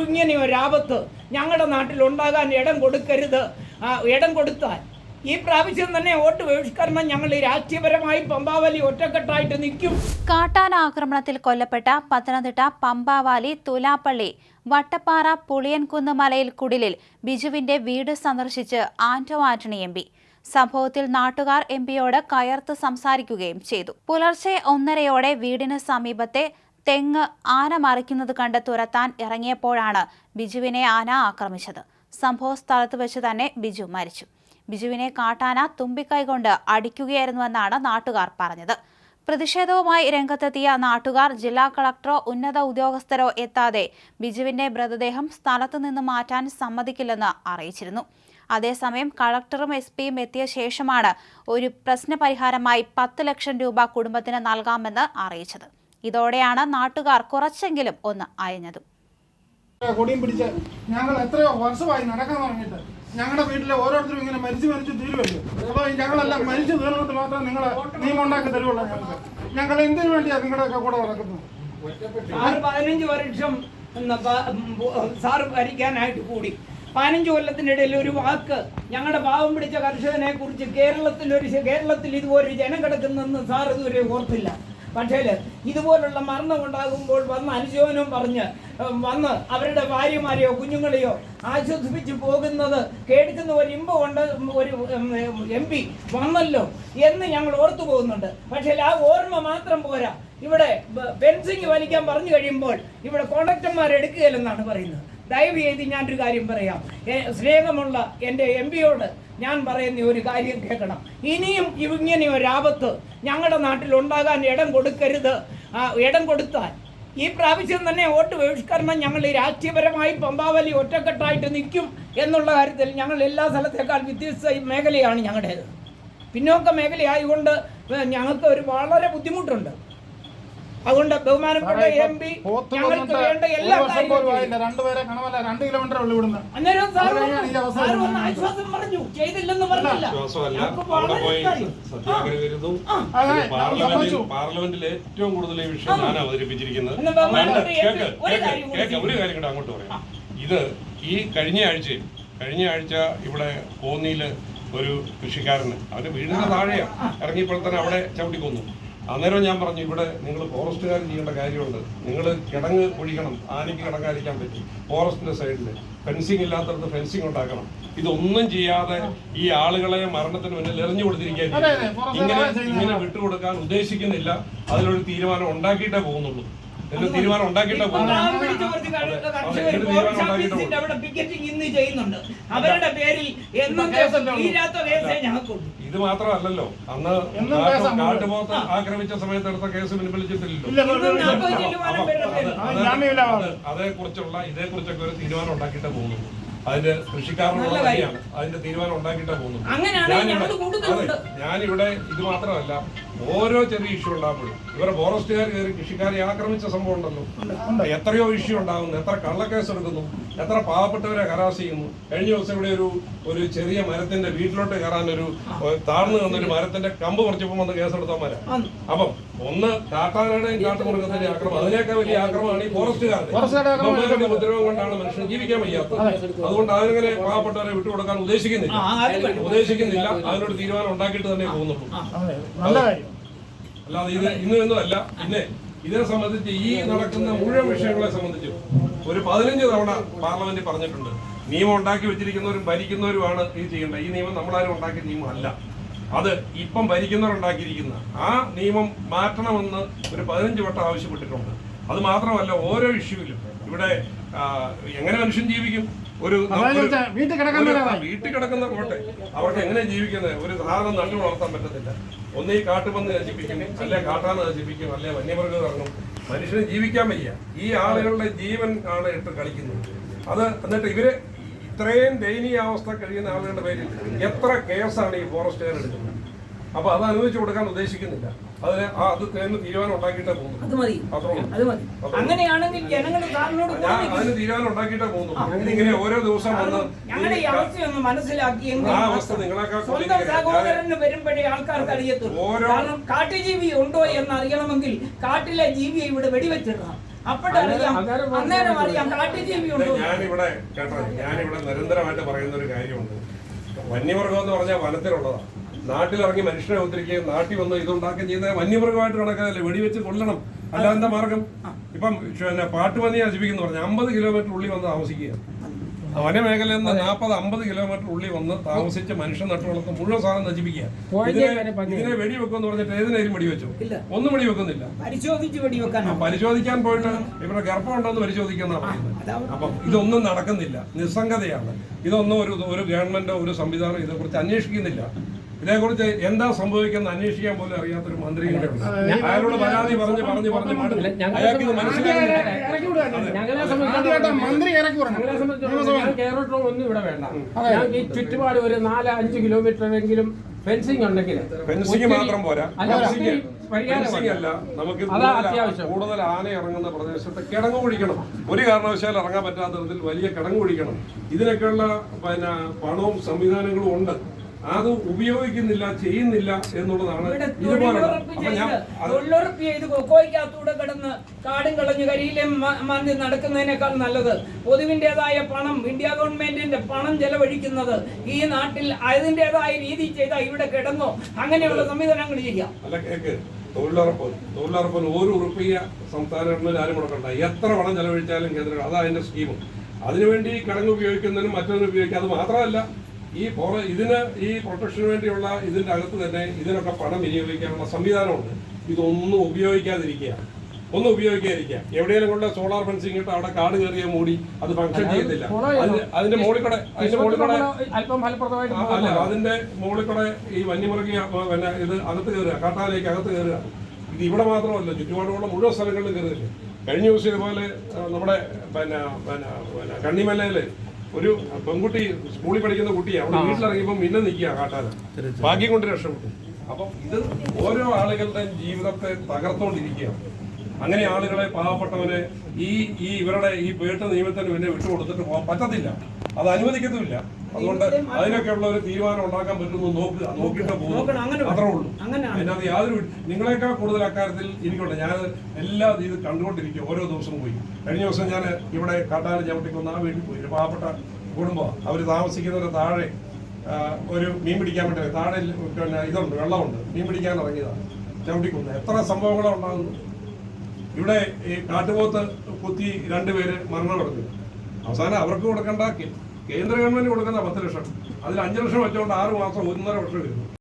ഇങ്ങനെ ഒരാപത്ത് ഞങ്ങളുടെ നാട്ടിൽ ഉണ്ടാകാൻ ഇടം കൊടുക്കരുത്. ഇടം കൊടുത്താൽ. ഈ പ്രാവശ്യം തന്നെ വോട്ട് ബഹിഷ്കരണം ഞങ്ങൾ രാഷ്ട്രീയപരമായി പമ്പാവലി ഒറ്റക്കെട്ടായിട്ട് നിൽക്കും. കാട്ടാന ആക്രമണത്തിൽ കൊല്ലപ്പെട്ട പത്തനംതിട്ട പമ്പാവാലി തുലാപ്പള്ളി വട്ടപ്പാറ പുളിയൻകുന്ന് മലയിൽ കുടിലിൽ ബിജുവിന്റെ വീട് സന്ദർശിച്ച് ആന്റോ ആന്റണി എം പി. സംഭവത്തിൽ നാട്ടുകാർ എം പിയോട് കയർത്ത് സംസാരിക്കുകയും ചെയ്തു. പുലർച്ചെ ഒന്നരയോടെ വീടിന് സമീപത്തെ തെങ്ങ് ആന മറിക്കുന്നത് കണ്ട് തുരത്താൻ ഇറങ്ങിയപ്പോഴാണ് ബിജുവിനെ ആന ആക്രമിച്ചത്. സംഭവ സ്ഥലത്ത് വെച്ച് തന്നെ ബിജു മരിച്ചു. ബിജുവിനെ കാട്ടാന തുമ്പിക്കൈ കൊണ്ട് അടിക്കുകയായിരുന്നുവെന്നാണ് നാട്ടുകാർ പറഞ്ഞത്. പ്രതിഷേധവുമായി രംഗത്തെത്തിയ നാട്ടുകാർ ജില്ലാ കളക്ടറോ ഉന്നത ഉദ്യോഗസ്ഥരോ എത്താതെ ബിജുവിന്റെ മൃതദേഹം സ്ഥലത്തു നിന്ന് മാറ്റാൻ സമ്മതിക്കില്ലെന്ന് അറിയിച്ചിരുന്നു. അതേസമയം കളക്ടറും എസ് പിയും എത്തിയ ശേഷമാണ് ഒരു പ്രശ്നപരിഹാരമായി പത്ത് ലക്ഷം രൂപ കുടുംബത്തിന് നൽകാമെന്ന് അറിയിച്ചത്. ഇതോടെയാണ് നാട്ടുകാർ കുറച്ചെങ്കിലും ഒന്ന് അയഞ്ഞതും. കൊടിയും പിടിച്ച് ഞങ്ങൾ എത്രയോ വർഷമായി നടക്കാൻ തുടങ്ങിയിട്ട് ഞങ്ങളുടെ വീട്ടിലെ ഓരോരുത്തരും ഇങ്ങനെ മരിച്ചു മരിച്ചു തീരുമല്ലോ അപ്പോൾ ഞങ്ങളെല്ലാം മരിച്ചു തീർന്നിട്ട് മാത്രം നിങ്ങൾ നിയമം ഉണ്ടാക്കി തരുള്ളൂ ഞങ്ങൾക്ക്. ഞങ്ങൾ എന്തിനു വേണ്ടിയാണ് നിങ്ങളുടെയൊക്കെ കൂടെ നടക്കുന്നത്? പതിനഞ്ച് വർഷം സാറ് ഭരിക്കാനായിട്ട് കൂടി. പതിനഞ്ച് കൊല്ലത്തിനിടയിൽ ഒരു വാക്ക് ഞങ്ങളുടെ പാവം പിടിച്ച കർഷകനെ കുറിച്ച് കേരളത്തിൽ ഒരു കേരളത്തിൽ ഇതുപോലെ ജനം കിടക്കുന്നെന്ന് സാർ ഇതുവരെ ഓർത്തില്ല. പക്ഷേ ഇതുപോലുള്ള മരണം ഉണ്ടാകുമ്പോൾ വന്ന് അനുശോചനം പറഞ്ഞ് വന്ന് അവരുടെ ഭാര്യമാരെയോ കുഞ്ഞുങ്ങളെയോ ആശ്വസിപ്പിച്ച് പോകുന്നത് കേൾക്കുന്ന ഒരു ഇമ്പമുണ്ട് ഒരു എം പി വന്നല്ലോ എന്ന് ഞങ്ങൾ ഓർത്തു പോകുന്നുണ്ട്. പക്ഷേ ആ ഓർമ്മ മാത്രം പോരാ. ഇവിടെ ഫെൻസിങ് വലിക്കാൻ പറഞ്ഞു കഴിയുമ്പോൾ ഇവിടെ കോണ്ടക്ടർമാർ എടുക്കുകയില്ലെന്നാണ് പറയുന്നത്. ദയവ് ചെയ്ത് ഞാനൊരു കാര്യം പറയാം. സ്നേഹമുള്ള എന്റെ എം പിയോട് ഞാൻ പറയുന്ന ഒരു കാര്യം കേൾക്കണം. ഇനിയും ഇങ്ങനെ ഒരാപത്ത് ഞങ്ങളുടെ നാട്ടിൽ ഉണ്ടാകാൻ ഇടം കൊടുക്കരുത്. ആ, ഇടം കൊടുത്താൽ. ഈ പ്രാവശ്യം തന്നെ വോട്ട് ബഹിഷ്കരണം ഞങ്ങൾ രാഷ്ട്രീയപരമായി പമ്പാവലി ഒറ്റക്കെട്ടായിട്ട് നിൽക്കും എന്നുള്ള കാര്യത്തിൽ ഞങ്ങൾ എല്ലാ സ്ഥലത്തേക്കാൾ വ്യത്യസ്ത മേഖലയാണ് ഞങ്ങളുടേത്. പിന്നോക്ക മേഖലയായതുകൊണ്ട് ഞങ്ങൾക്ക് ഒരു വളരെ ബുദ്ധിമുട്ടുണ്ട്. അതുകൊണ്ട് ബഹുമാനപ്പെട്ട എം പി ഞങ്ങൾക്ക് വേണ്ട എല്ലാ രണ്ടുപേരെ കാണുമല്ല രണ്ട് കിലോമീറ്റർ ഉള്ളു ഇവിടുന്ന്. അന്നേരം. ആശ്വാസം പറഞ്ഞു. ചെയ്തില്ലെന്ന് പറഞ്ഞില്ല. പാർലമെന്റിൽ പാർലമെന്റിൽ ഏറ്റവും കൂടുതൽ ഈ വിഷയം ഞാൻ അവതരിപ്പിച്ചിരിക്കുന്നത്. ഒരു കേക്ക് കാര്യം കൂടി അങ്ങോട്ട് പറയാം. ഇത് ഈ കഴിഞ്ഞ ആഴ്ചയിൽ കഴിഞ്ഞ ആഴ്ച ഇവിടെ കോന്നിയിൽ ഒരു കൃഷിക്കാരന് അവന്റെ വീടിന്റെ താഴെയാണ് ഇറങ്ങിയപ്പോൾ തന്നെ അവിടെ ചവിട്ടിക്കൊന്നു അന്നേരം ഞാൻ പറഞ്ഞു ഇവിടെ നിങ്ങൾ ഫോറസ്റ്റുകാർ ചെയ്യേണ്ട കാര്യമുണ്ട്. നിങ്ങൾ കിടങ്ങ് ഒഴിക്കണം ആനയ്ക്ക് കിടങ്ങാതിരിക്കാൻ പറ്റി. ഫോറസ്റ്റിന്റെ സൈഡിൽ ഫെൻസിങ് ഇല്ലാത്തടത്ത് ഫെൻസിങ് ഉണ്ടാക്കണം. ഇതൊന്നും ചെയ്യാതെ ഈ ആളുകളെ മരണത്തിന് മുന്നിൽ എറിഞ്ഞു ഫോറസ്റ്റുകാർ ഇങ്ങനെ. ഇങ്ങനെ വിട്ടുകൊടുക്കാൻ ഉദ്ദേശിക്കുന്നില്ല. അതിലൊരു തീരുമാനം ഉണ്ടാക്കിയിട്ടേ പോകുന്നുള്ളൂ. തീരുമാനം ഉണ്ടാക്കിയിട്ടേ ചെയ്യുന്നുണ്ട്. അവരുടെ പേരിൽ എന്നും. തീരാത്ത കേസേ ഞങ്ങൾക്കുള്ളൂ. ഇത് മാത്രമല്ലല്ലോ. അന്ന്. കാട്ടുപോത്ത് ആക്രമിച്ച സമയത്ത് എടുത്ത കേസ് പിൻവലിച്ചിട്ടില്ലല്ലോ. അതേക്കുറിച്ചുള്ള ഇതേക്കുറിച്ചൊക്കെ ഒരു തീരുമാനം ഉണ്ടാക്കിയിട്ട് പോകുന്നു അതിന്റെ കൃഷിക്കാരനുള്ള. അതിന്റെ തീരുമാനം ഉണ്ടാക്കിയിട്ടേ പോകുന്നു ഞാനിവിടെ ഇത് മാത്രമല്ല ഓരോ ചെറിയ ഇഷ്യൂ ഉണ്ടാകുമ്പോഴും ഇവരെ ഫോറസ്റ്റുകാർ കയറി കൃഷിക്കാരെ ആക്രമിച്ച സംഭവം ഉണ്ടല്ലോ എത്രയോ ഇഷ്യൂ ഉണ്ടാകുന്നു എത്ര കള്ളക്കേസ് എടുക്കുന്നു എത്ര പാവപ്പെട്ടവരെ ഹരാസ് ചെയ്യുന്നു കഴിഞ്ഞ ദിവസം ഇവിടെ ഒരു ഒരു ചെറിയ മരത്തിന്റെ വീട്ടിലോട്ട് കയറാൻ ഒരു താഴ്ന്നു നിന്നൊരു മരത്തിന്റെ കമ്പ് പറിച്ചപ്പോൾ വന്ന് കേസെടുത്തവന്മാരാ മര അപ്പം ഒന്ന് കാട്ടാനയുടെയും കാട്ടുമൃഗത്തിന്റെ ആക്രമണം അതിനേക്കാൾ വലിയ ആക്രമണമാണ് ഈ ഫോറസ്റ്റുകാരുടെ ഉപദ്രവം കൊണ്ടാണ് മനുഷ്യൻ ജീവിക്കാൻ വയ്യാത്തത് അതുകൊണ്ട് അതിനെ പാവപ്പെട്ടവരെ വിട്ടുകൊടുക്കാൻ ഉദ്ദേശിക്കുന്നില്ല. ഉദ്ദേശിക്കുന്നില്ല അതിനൊരു തീരുമാനം ഉണ്ടാക്കിയിട്ട് തന്നെ പോകുന്നുള്ളൂ അല്ലാതെ ഇത് ഇന്ന് അല്ല പിന്നെ ഇതിനെ സംബന്ധിച്ച് ഈ നടക്കുന്ന മുഴുവൻ വിഷയങ്ങളെ സംബന്ധിച്ച് ഒരു പതിനഞ്ച് തവണ പാർലമെന്റ് പറഞ്ഞിട്ടുണ്ട്. നിയമം ഉണ്ടാക്കി വെച്ചിരിക്കുന്നവരും ഭരിക്കുന്നവരുമാണ് ഇത് ചെയ്യേണ്ടത്. ഈ നിയമം നമ്മളാരും ഉണ്ടാക്കിയ നിയമം അല്ല അത് ഇപ്പം ഭരിക്കുന്നവരുണ്ടാക്കിയിരിക്കുന്ന ആ നിയമം മാറ്റണമെന്ന് ഒരു പതിനഞ്ച് വട്ടം ആവശ്യപ്പെട്ടിട്ടുണ്ട്. അത് മാത്രമല്ല ഓരോ ഇഷ്യൂവിലും. ഇവിടെ എങ്ങനെ മനുഷ്യൻ ജീവിക്കും? ഒരു വീട്ടിൽ. കിടക്കുന്ന കോട്ടെ അവർക്ക് എങ്ങനെ ജീവിക്കുന്നത്? ഒരു സാധാരണ നല്ല വളർത്താൻ പറ്റത്തില്ല. ഒന്നീ കാട്ടുപന്ന് നശിപ്പിക്കും അല്ലെ കാട്ടാന നശിപ്പിക്കും അല്ലെ വന്യമൃഗം ഇറങ്ങും. മനുഷ്യന് ജീവിക്കാൻ വയ്യ. ഈ ആളുകളുടെ ജീവൻ ആണ് ഇട്ട് കളിക്കുന്നത്. അത് എന്നിട്ട് ഇവർ ഇത്രയും ദയനീയാവസ്ഥ കഴിയുന്ന ആളുകളുടെ പേരിൽ എത്ര കേസാണ് ഈ ഫോറസ്റ്റുകാർ എടുക്കുന്നത്? അപ്പൊ അത് അനുവദിച്ചു കൊടുക്കാൻ ഉദ്ദേശിക്കുന്നില്ല. അതിന് അത് തീരുമാനം ഉണ്ടാക്കിയിട്ടേ പോകുന്നു അങ്ങനെയാണെങ്കിൽ ജനങ്ങൾ അതിന് തീരുമാനം ഉണ്ടാക്കിയിട്ടേ പോകുന്നു ഇങ്ങനെ ഓരോ ദിവസം വന്ന് ഞങ്ങളുടെ അവസ്ഥയൊന്ന് മനസ്സിലാക്കിയെങ്കിൽ ആ അവസ്ഥ നിങ്ങളെക്കാൾ സഹോദരന് വരുമ്പോഴേ ആൾക്കാർക്ക് അറിയത്തുള്ളൂ. കാരണം കാട്ടുജീവി ഉണ്ടോ എന്ന് അറിയണമെങ്കിൽ കാട്ടിലെ ജീവിയെ ഇവിടെ വെടിവെച്ചിടണം. ഞാനിവിടെ കേട്ടോ ഞാനിവിടെ നിരന്തരമായിട്ട് പറയുന്ന ഒരു കാര്യമുണ്ട്. വന്യമൃഗം എന്ന് പറഞ്ഞാൽ വനത്തിലുള്ളതാണ്. നാട്ടിലിറങ്ങി മനുഷ്യനെ ഉദ്ധരിക്കുകയും നാട്ടിൽ വന്ന് ഇതുണ്ടാക്കുകയും ചെയ്യുന്ന വന്യമൃഗമായിട്ട് കണക്കാതല്ലേ വെടിവെച്ച് കൊല്ലണം. അല്ലാതെ എന്താ മാർഗം? ഇപ്പം പിന്നെ പാട്ടുപന്നി നശിപ്പിക്കുന്നു പറഞ്ഞു അമ്പത് കിലോമീറ്റർ ഉള്ളിൽ വന്ന് താമസിക്കുക. വനമേഖലയിൽ നിന്ന് നാൽപ്പത് അമ്പത് കിലോമീറ്റർ ഉള്ളിൽ വന്ന് താമസിച്ച് മനുഷ്യൻ നട്ടുവളർത്ത് മുഴുവൻ സാധനം നശിപ്പിക്കുക. ഇതിനെ വെടി വെക്കുമെന്ന് പറഞ്ഞിട്ട് ഏതിനേലും വെടിവെച്ചു? ഒന്നും വെടിവെക്കുന്നില്ല. പരിശോധിക്കാൻ പോയിട്ട് ഇവിടെ ഗർഭമുണ്ടോന്ന് പരിശോധിക്കുന്ന പറയുന്നത്. അപ്പം ഇതൊന്നും നടക്കുന്നില്ല. നിസ്സംഗതയാണ്. ഇതൊന്നും ഒരു ഒരു ഗവൺമെന്റോ ഒരു സംവിധാനം ഇതേക്കുറിച്ച് അന്വേഷിക്കുന്നില്ല. ഇതേക്കുറിച്ച് എന്താ സംഭവിക്കുന്നത് അന്വേഷിക്കാൻ പോലും അറിയാത്തൊരു മന്ത്രി അയാളോട് പരാതി പറഞ്ഞ് പറഞ്ഞ് പറഞ്ഞ് അയാൾക്ക് ഇത് ഞങ്ങൾക്ക് കേരളത്തിൽ ഒന്നും ഇവിടെ വേണ്ട. ഈ ചുറ്റുപാട് ഒരു നാല് അഞ്ച് കിലോമീറ്ററെങ്കിലും ഫെൻസിങ് ഉണ്ടെങ്കിൽ ഫെൻസിങ് മാത്രം പോരാ. അല്ല, നമുക്ക്. കൂടുതൽ ആന ഇറങ്ങുന്ന പ്രദേശത്ത് കിടങ്ങ് കുഴിക്കണം. ഒരു കാരണവശാലും ഇറങ്ങാൻ പറ്റാത്ത തരത്തിൽ വലിയ കിടങ്ങ് കുഴിക്കണം. ഇതിനൊക്കെയുള്ള പിന്നെ പണവും സംവിധാനങ്ങളും ഉണ്ട്. അത് ഉപയോഗിക്കുന്നില്ല ചെയ്യുന്നില്ല എന്നുള്ളതാണ് തൊഴിലുറപ്പ് ചെയ്ത് അത് തൊഴിലുറപ്പ് ചെയ്ത് കൊക്കോയ്ക്കകത്തൂടെ കിടന്ന് കാടും കളഞ്ഞ് കരിയിലെ മാന്തി നടക്കുന്നതിനേക്കാൾ നല്ലത്. പൊതുവിന്റെതായ പണം ഇന്ത്യ ഗവൺമെന്റിന്റെ പണം ചെലവഴിക്കുന്നത് ഈ നാട്ടിൽ അതിന്റെതായ രീതി ചെയ്താൽ ഇവിടെ കിടന്നോ. അങ്ങനെയുള്ള സംവിധാനങ്ങൾ ചെയ്യാം. അല്ല കേക്ക് തൊഴിലുറപ്പ് തൊഴിലുറപ്പിന് ഒരു ഉറപ്പിയ സംസ്ഥാന ഗവൺമെന്റ് ആരും കൊടുക്കണ്ട. എത്ര പണം ചെലവഴിച്ചാലും കേന്ദ്ര അതാ അതിന്റെ സ്കീം അതിനുവേണ്ടി കിടങ്ങ് ഉപയോഗിക്കുന്നതിനും മറ്റൊന്നും ഉപയോഗിക്കുക അത് മാത്രമല്ല ഈ ഫോറ ഇതിന് ഈ പ്രൊട്ടക്ഷന് വേണ്ടിയുള്ള ഇതിന്റെ അകത്ത് തന്നെ ഇതിനൊക്കെ പണം വിനിയോഗിക്കാനുള്ള സംവിധാനമുണ്ട്. ഇതൊന്നും ഉപയോഗിക്കാതിരിക്കുക ഒന്നും ഉപയോഗിക്കാതിരിക്കുക. എവിടെയെങ്കിലും കൊണ്ട് സോളാർ ഫെൻസിങ് ഇട്ട് അവിടെ കാട് കയറിയ മൂടി അത് ഫംഗ്ഷൻ ചെയ്യത്തില്ല. അതിന്റെ- മോളിക്കടെ അതിന്റെ മോളിക്കടെ അല്ല അതിന്റെ മോളിക്കടെ കൂടെ ഈ വന്യമൃഗി പിന്നെ ഇത് അകത്ത് കയറുക കാട്ടാലേക്ക് അകത്ത് കയറുക. ഇത് ഇവിടെ മാത്രമല്ല ചുറ്റുപാടുമുള്ള മുഴുവൻ സ്ഥലങ്ങളിലും കയറുകയില്ല കഴിഞ്ഞ ദിവസം ഇതുപോലെ നമ്മുടെ പിന്നെ പിന്നെ പിന്നെ കണ്ണിമലയിൽ ഒരു പെൺകുട്ടി സ്കൂളിൽ പഠിക്കുന്ന കുട്ടിയാണ്. അവിടെ വീട്ടിലിറങ്ങിയപ്പോൾ മിന്നെ നിൽക്കുക കാട്ടാന. ഭാഗ്യം കൊണ്ട് രക്ഷപ്പെട്ടു. അപ്പം ഇത് ഓരോ ആളുകളുടെ ജീവിതത്തെ തകർത്തോണ്ടിരിക്കുകയാണ്. അങ്ങനെ ആളുകളെ പാവപ്പെട്ടവരെ ഈ ഈ ഇവരുടെ ഈ പേട്ട നിയമത്തിന് പിന്നെ വിട്ടുകൊടുത്തിട്ട് പോകാൻ പറ്റത്തില്ല. അത് അനുവദിക്കത്തുമില്ല. അതുകൊണ്ട് അതിനൊക്കെയുള്ള ഒരു തീരുമാനം ഉണ്ടാക്കാൻ പറ്റുന്നു നോക്കുക നോക്കിയിട്ട് പോകുന്നു അത്രേ ഉള്ളൂ. അതിനകത്ത് യാതൊരു നിങ്ങളെക്കാൾ കൂടുതൽ അക്കാര്യത്തിൽ എനിക്കുണ്ട് ഞാൻ എല്ലാ ഇത് കണ്ടുകൊണ്ടിരിക്കും. ഓരോ ദിവസവും പോയി. കഴിഞ്ഞ ദിവസം ഞാൻ ഇവിടെ കാട്ടാന ചവിട്ടിക്കൊന്ന് ആ വീട്ടിൽ പോയി. ഒരു പാവപ്പെട്ട കുടുംബമാണ്. അവർ താമസിക്കുന്നതിന് താഴെ ഒരു മീൻ പിടിക്കാൻ വേണ്ടി താഴെ പിന്നെ ഇതുണ്ട് വെള്ളമുണ്ട്. മീൻ പിടിക്കാൻ ഇറങ്ങിയതാണ് ചവിട്ടിക്കൊന്ന്. എത്ര സംഭവങ്ങളാണ് ഉണ്ടാകുന്നത്? ഇവിടെ ഈ കാട്ടുപോത്ത് കുത്തി രണ്ടുപേര് മരണമടഞ്ഞു. അവസാനം അവർക്ക് കൊടുക്കേണ്ട കേന്ദ്ര ഗവൺമെന്റ് കൊടുക്കുന്ന പത്ത് ലക്ഷം. അതിൽ അഞ്ച് ലക്ഷം വെച്ചുകൊണ്ട് ആറ് മാസം ഒന്നര വർഷം വരുന്നു